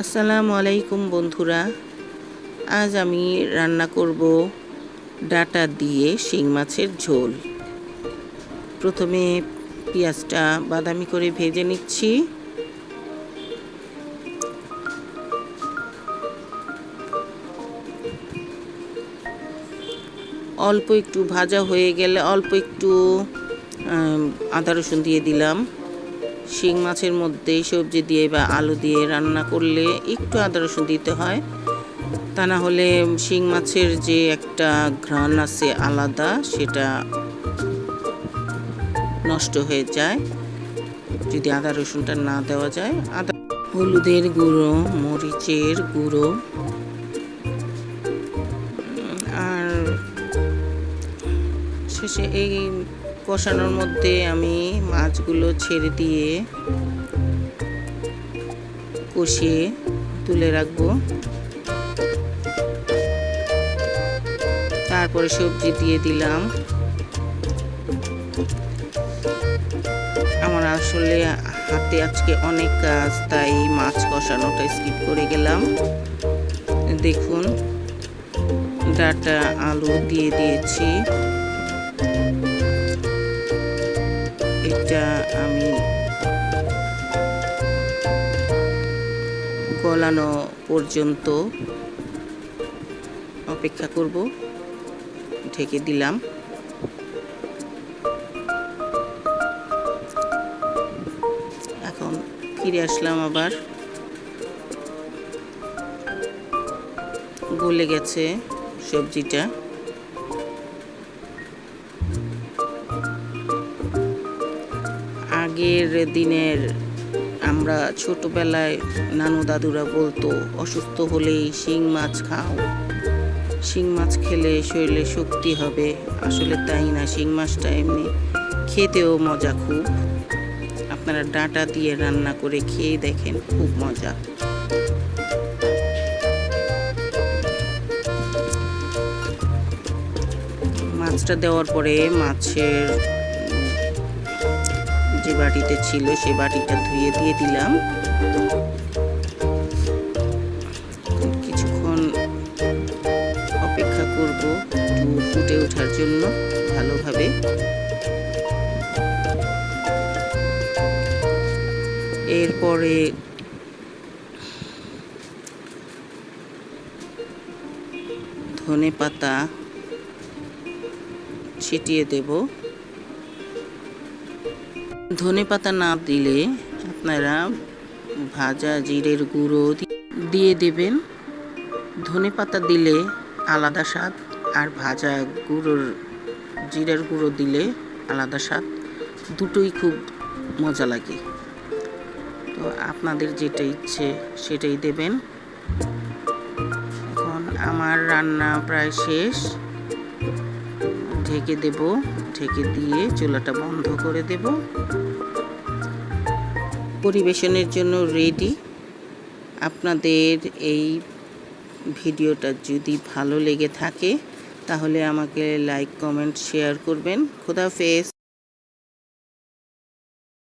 আসসালামু আলাইকুম বন্ধুরা। আজ আমি রান্না করব ডাটা দিয়ে শিং মাছের ঝোল। প্রথমে পেঁয়াজটা বাদামি করে ভেজে নিচ্ছি। অল্প একটু ভাজা হয়ে গেলে অল্প একটু আদা রসুন দিয়ে দিলাম। শিং মাছের মধ্যে সবজি দিয়ে বা আলু দিয়ে রান্না করলে একটু আদা রসুন দিতে হয়। তা না হলে শিং মাছের যে একটা ঘ্রাণ আছে আলাদা, সেটা নষ্ট হয়ে যায়। যদি আদা রসুনটা না দেওয়া যায়, আদা হলুদের গুঁড়ো, মরিচের গুঁড়ো, আর শেষে এই কষানোর মধ্যে আমি মাছগুলো ছেড়ে দিয়ে কষিয়ে তুলে রাখব। তারপরে সবজি দিয়ে দিলাম। আমার আসলে হাতে আজকে অনেক কাজ, তাই মাছ কষানোটা স্কিপ করে গেলাম। দেখুন, ডাটা আলু দিয়ে দিয়েছি। এটা আমি গলানো পর্যন্ত অপেক্ষা করব, ঢেকে দিলাম। এখন ফিরে আসলাম আবার। গলে গেছে সবজিটা। আগের দিনের আমরা ছোটবেলায় নানু দাদুরা বলতো, অসুস্থ হলেই শিং মাছ খাও। শিং মাছ খেলে শরীরে শক্তি হবে। আসলে তাই না, শিং মাছটা এমনি খেতেও মজা খুব। আপনারা ডাঁটা দিয়ে রান্না করে খেয়ে দেখেন, খুব মজা। মাছটা দেওয়ার পরে মাছের যে বাটিতে ছিল সেই বাটিটা ধুয়ে দিয়ে দিলাম। কিছুক্ষণ অপেক্ষা করব ফুটে ওঠার জন্য ভালোভাবে। এরপরে ধনে পাতা ছিটিয়ে দেব। ধনে পাতা না দিলে আপনারা ভাজা জিরের গুঁড়ো দিয়ে দেবেন। ধনে পাতা দিলে আলাদা স্বাদ আর ভাজা গুঁড়োর জিরের গুঁড়ো দিলে আলাদা স্বাদ। দুটোই খুব মজা লাগে। তো আপনাদের যেটা ইচ্ছে সেটাই দেবেন। এখন আমার রান্না প্রায় শেষ। ঢেকে দেব, ঢেকে দিয়ে চুলাটা বন্ধ করে দেব। পরিবেশনের জন্য রেডি আপনাদের এই ভিডিওটা যদি ভালো লেগে থাকে, তাহলে আমাকে লাইক কমেন্ট শেয়ার করবেন। খোদাফেজ